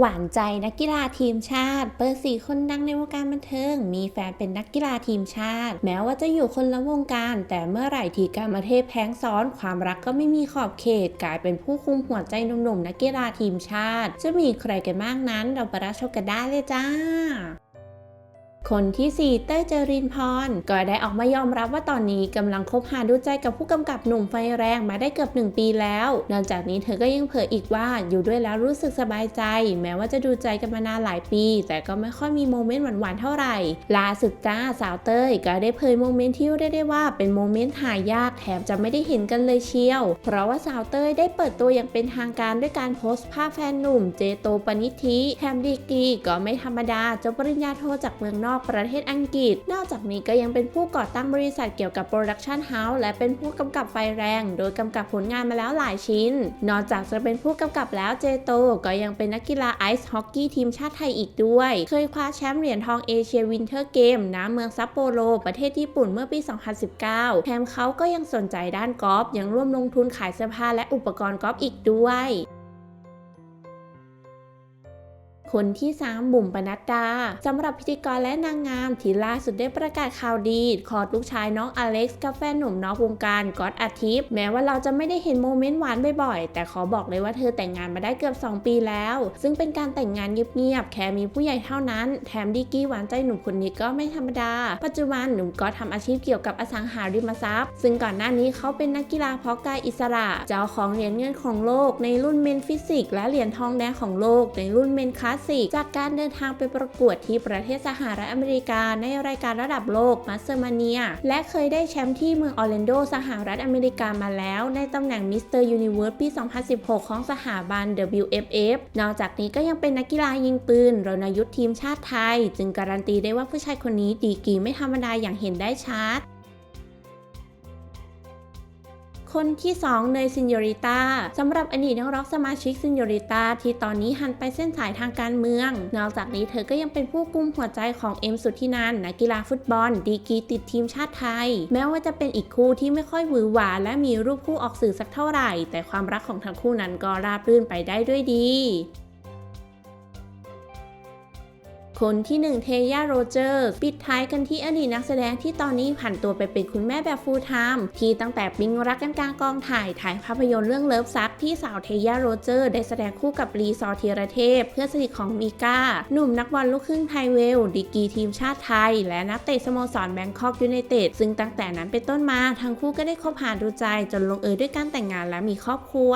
หวานใจนักกีฬาทีมชาติ เปิดสีคนดังในวงการบันเทิง มีแฟนเป็นนักกีฬาทีมชาติ แม้ว่าจะอยู่คนละวงการ แต่เมื่อไหร่ที่การมาเทพแพ้งซ้อน ความรักก็ไม่มีขอบเขต กลายเป็นผู้คุมหัวใจหนุ่มๆนักกีฬาทีมชาติ จะมีใครกันบ้างนั้น เราไปรับชมกันได้เลยจ้า คนที่ 4 เต้เจรินพร ก็ได้ออกมายอมรับว่าตอนนี้กำลังคบหาดูใจกับผู้กำกับหนุ่มไฟแรงมาได้เกือบ 1 ปีแล้ว นอกจากนี้เธอก็ยังเผยอีกว่าอยู่ด้วยแล้วรู้สึกสบายใจ แม้ว่าจะดูใจกันมานานหลายปี แต่ก็ไม่ค่อยมีโมเมนต์หวานๆเท่าไหร่ล่าสุดจ้าสาวเต้ยก็ได้เผยโมเมนต์ที่เรียกได้ว่าเป็นโมเมนต์หายากแถมจะไม่ได้เห็นกันเลยเชียว เพราะว่าสาวเต้ยได้เปิดตัวอย่างเป็นทางการด้วยการโพสต์ภาพแฟนหนุ่มเจโตปนิธิแถมดีกรีก็ไม่ธรรมดาจบปริญญาโทจากเมืองนอกประเทศอังกฤษ นอกจากนี้ก็ยังเป็นผู้ก่อตั้งบริษัทเกี่ยวกับโปรดักชันเฮาส์และเป็นผู้กำกับไฟแรง โดยกำกับผลงานมาแล้วหลายชิ้น นอกจากจะเป็นผู้กำกับแล้วเจโตก็ยังเป็นนักกีฬาไอซ์ฮอกกี้ทีมชาติไทยอีกด้วย เคยคว้าแชมป์เหรียญทองเอเชียวินเทอร์เกมณเมืองซัปโปโรประเทศญี่ปุ่นเมื่อปี 2019 แถมเขาก็ยังสนใจด้านกอล์ฟยังร่วมลงทุนขายเสื้อผ้าและอุปกรณ์กอล์ฟอีกด้วย คนที่ 3 บุ๋มปนัดดาสำหรับพิธีกรและนางงามที่ล่าสุดได้ประกาศข่าวดีคลอดลูกชายน้องอเล็กซ์กับแฟนหนุ่มนอกวงการก๊อตอาทิตย์แม้ว่าเราจะไม่ได้เห็นโมเมนต์หวานบ่อยๆ แต่ขอบอกเลยว่าเธอแต่งงานมาได้เกือบ 2 ปีแล้ว ซึ่งเป็นการแต่งงานเงียบๆแค่มีผู้ใหญ่เท่านั้น แถมดีกรีหวานใจหนุ่มคนนี้ก็ไม่ธรรมดา ปัจจุบันหนุ่มก๊อตทำอาชีพเกี่ยวกับอสังหาริมทรัพย์ ซึ่งก่อนหน้านี้เขาเป็นนักกีฬาเพาะกายอิสระ เจ้าของเหรียญเงินของโลกในรุ่นเมนฟิสิกส์และเหรียญทองแดงของโลกในรุ่นเมนคลาสสิก จากการเดินทางไปประกวดที่ประเทศสหรัฐอเมริกาในรายการระดับโลกมาสเตอร์มาเนียและเคยได้แชมป์ที่เมืองออร์แลนโดสหรัฐอเมริกามาแล้ว ในตำแหน่งมิสเตอร์ยูนิเวิร์สปี 2016 ของสหาบัน WFF นอกจากนี้ก็ยังเป็นนักกีฬายิงปืนรณยุทธทีมชาติไทย จึงการันตีได้ว่าผู้ชายคนนี้ดีกีไม่ธรรมดาอย่างเห็นได้ชัด คนที่2เนยซินโยริต้าสำหรับอดีตนักร้องสมาชิกซินโยริต้าที่ตอนนี้หันไปเส้นสายทางการเมือง นอกจากนี้เธอก็ยังเป็นผู้กุมหัวใจของเอ็มสุทธินันนักกีฬาฟุตบอล ดีกีติดทีมชาติไทย แม้ว่าจะเป็นอีกคู่ที่ไม่ค่อยหวือหวาและมีรูปคู่ออกสื่อสักเท่าไหร่ แต่ความรักของทั้งคู่นั้นก็ราบรื่นไปได้ด้วยดี คนที่ 1 เทย่าโรเจอร์ปิดท้ายกันที่อดีตนักแสดงที่ตอนนี้ผันตัวไปเป็นคุณแม่แบบฟูลไทม์ที่ตั้งแต่ปิ๊งรักกันกลางกองถ่ายถ่ายภาพยนตร์เรื่องเลิฟซักที่สาวเทย่าโรเจอร์ได้แสดงคู่กับรีซอร์เทียรเทพ เพื่อนสนิทของมีก้า หนุ่มนักบอลลูกครึ่งไทยเวล ดีกีทีมชาติไทย และนักเตะสโมสรแบงคอกยูไนเต็ดซึ่งตั้งแต่นั้นเป็นต้นมาทั้งคู่ก็ได้คบหาดูใจจนลงเอยด้วยการแต่งงานและมีครอบครัว